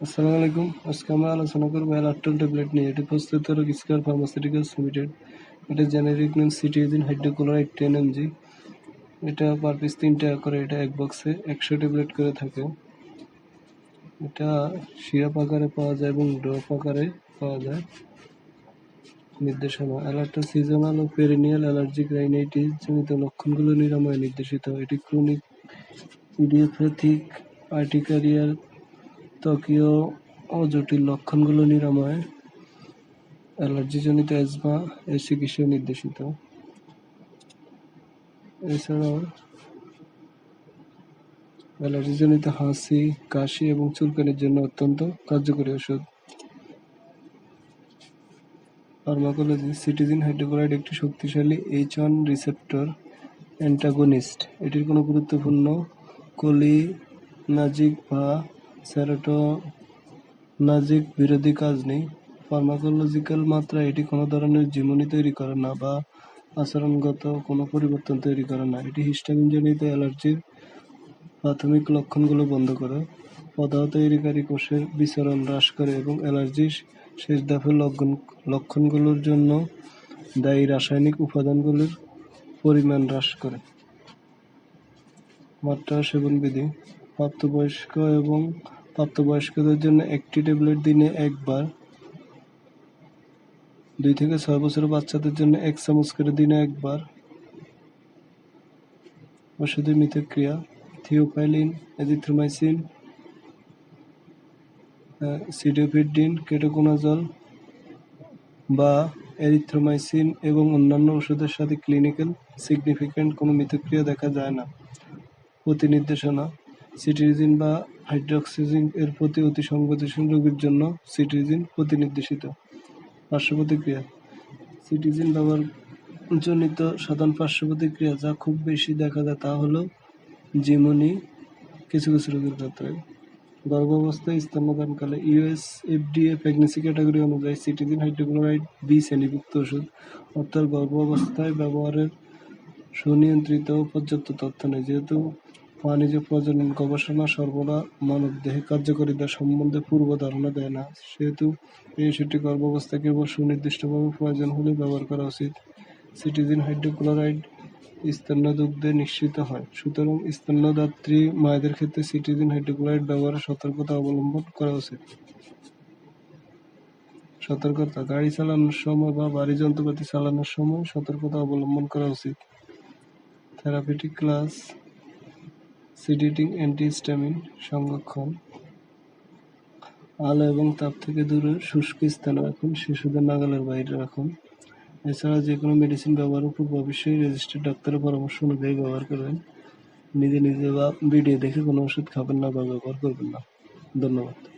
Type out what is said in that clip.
আসসালামু আলাইকুম। আজকে আমরা আলোচনা করব অ্যালাট্রল ট্যাবলেট নিয়ে। এটি প্রস্তুতকারক স্কার ফার্মাসিউটিক্যালস লিমিটেড এটা generic name cetirizine hydrochloride ten mg এটা পার পিস তিন টাকা করে। এটা এক বক্সে একশো ট্যাবলেট করে থাকে। এটা সিরাপ আকারে পাওয়া যায় এবং ড্রপ আকারে পাওয়া যায়। নির্দেশনা অ্যালার্টা সিজনাল ও পেরিনিয়াল অ্যালার্জিক রাইনাইটিস জনিত লক্ষণগুলো নিরাময়ে নির্দেশিত। এটি ক্রনিক ইডিওপ্যাথিক আর্টিকারিয়ার ত্বকীয় ও জটিল লক্ষণগুলো নিরাময়, অ্যালার্জিজনিত অ্যাজমা এর চিকিৎসায় নির্দেশিত। এছাড়াও, অ্যালার্জিজনিত হাসি, কাশি এবং চুলকানির জন্য অত্যন্ত কার্যকরী ওষুধ ফার্মাকোলজি, সিটিজিন হাইড্রোক্লোরাইড একটি শক্তিশালী এইচ ওয়ান রিসেপ্টর অ্যান্টাগনিস্ট এটির কোনো গুরুত্বপূর্ণ কোলিনাজিক বা সেরোটোনাজিক বিরোধী কাজ নেই। ফার্মাকোলজিক্যাল মাত্রা এটি কোনো ধরনের জীবনী তৈরি করে না বা আচরণগত কোনো পরিবর্তন তৈরি করে না। এটি হিস্টামিনজনিত অ্যালার্জির প্রাথমিক লক্ষণগুলো বন্ধ করে, পদার্থ তৈরিকারী কোষের বিচরণ হ্রাস করে এবং অ্যালার্জির শেষ ধাপের লক্ষণ, লক্ষণগুলোর জন্য দায়ী রাসায়নিক উপাদানগুলির পরিমাণ হ্রাস করে। মাত্রা সেবন বিধি প্রাপ্তবয়স্ক এবং প্রাপ্তবয়স্কদের জন্য একটি ট্যাবলেট দিনে একবার, দুই থেকে ছয় বছরের বাচ্চাদের জন্য এক চামচ করে দিনে একবার। ওষুধের মিথক্রিয়া থিওপাইলিন এজিথ্রোমাইসিন সিডোফিডিন কেটোকোনাজল বা এরিথ্রোমাইসিন এবং অন্যান্য ওষুধের সাথে ক্লিনিক্যাল সিগনিফিক্যান্ট কোনো মিথক্রিয়া দেখা যায় না। প্রতি নির্দেশনা সিটিরিজিন বা হাইড্রোক্সিজিন এর প্রতি অতি সংবেদনশীল রোগীর জন্য সিটিরিজিন প্রতি নির্দেশিত পার্শ্ব প্রতিক্রিয়া সিটিজিন ব্যবহার জনিত সাধারণ পার্শ্ব প্রতিক্রিয়া যা খুব বেশি দেখা যায় তা হলো জিমনি, কিছু কিছু রোগীর ক্ষেত্রে। গর্ভাবস্থায় স্তন্যদানকালে ইউএস এফডিএ প্রেগনেন্সি ক্যাটাগরি অনুযায়ী সিটিজিন হাইড্রোক্লোরাইড বি শ্রেণীভুক্ত ওষুধ, অর্থাৎ গর্ভাবস্থায় ব্যবহারের সুনিয়ন্ত্রিত পর্যাপ্ত তথ্য নেই। যেহেতু প্রাণীজ প্রজনন গবেষণা সর্বদা মানবদেহে কার্যকারিতা সম্বন্ধে পূর্ব ধারণা দেয় না। সেহেতু এই ওষুধটি গর্ভাবস্থায় কেবল সুনির্দিষ্টভাবে প্রয়োজন হলে ব্যবহার করা উচিত। সিটিজিন হাইড্রোক্লোরাইড স্তন্যদুগ্ধে নিশ্চিত হয়। সুতরাং স্তন্যদাত্রী মায়েদের ক্ষেত্রে সিটিজিন হাইড্রোক্লোরাইড ব্যবহারে সতর্কতা অবলম্বন করা উচিত। সতর্কতা, গাড়ি চালানোর সময় বা বাড়ি যন্ত্রপাতি চালানোর সময় সতর্কতা অবলম্বন করা উচিত। থেরাপিউটিক ক্লাস সিডিটিং অ্যান্টিহিস্টামিন সংরক্ষণ। আলো এবং তাপ থেকে দূরে শুষ্ক স্থানে রাখুন, শিশুদের নাগালের বাইরে রাখুন। এছাড়া যে কোনো মেডিসিন ব্যবহারের খুব অবশ্যই রেজিস্টার্ড ডাক্তারের পরামর্শ অনুযায়ী ব্যবহার করবেন। নিজে নিজে বা ভিডিও দেখে কোনো ওষুধ খাবেন না বা ব্যবহার করবেন না। ধন্যবাদ।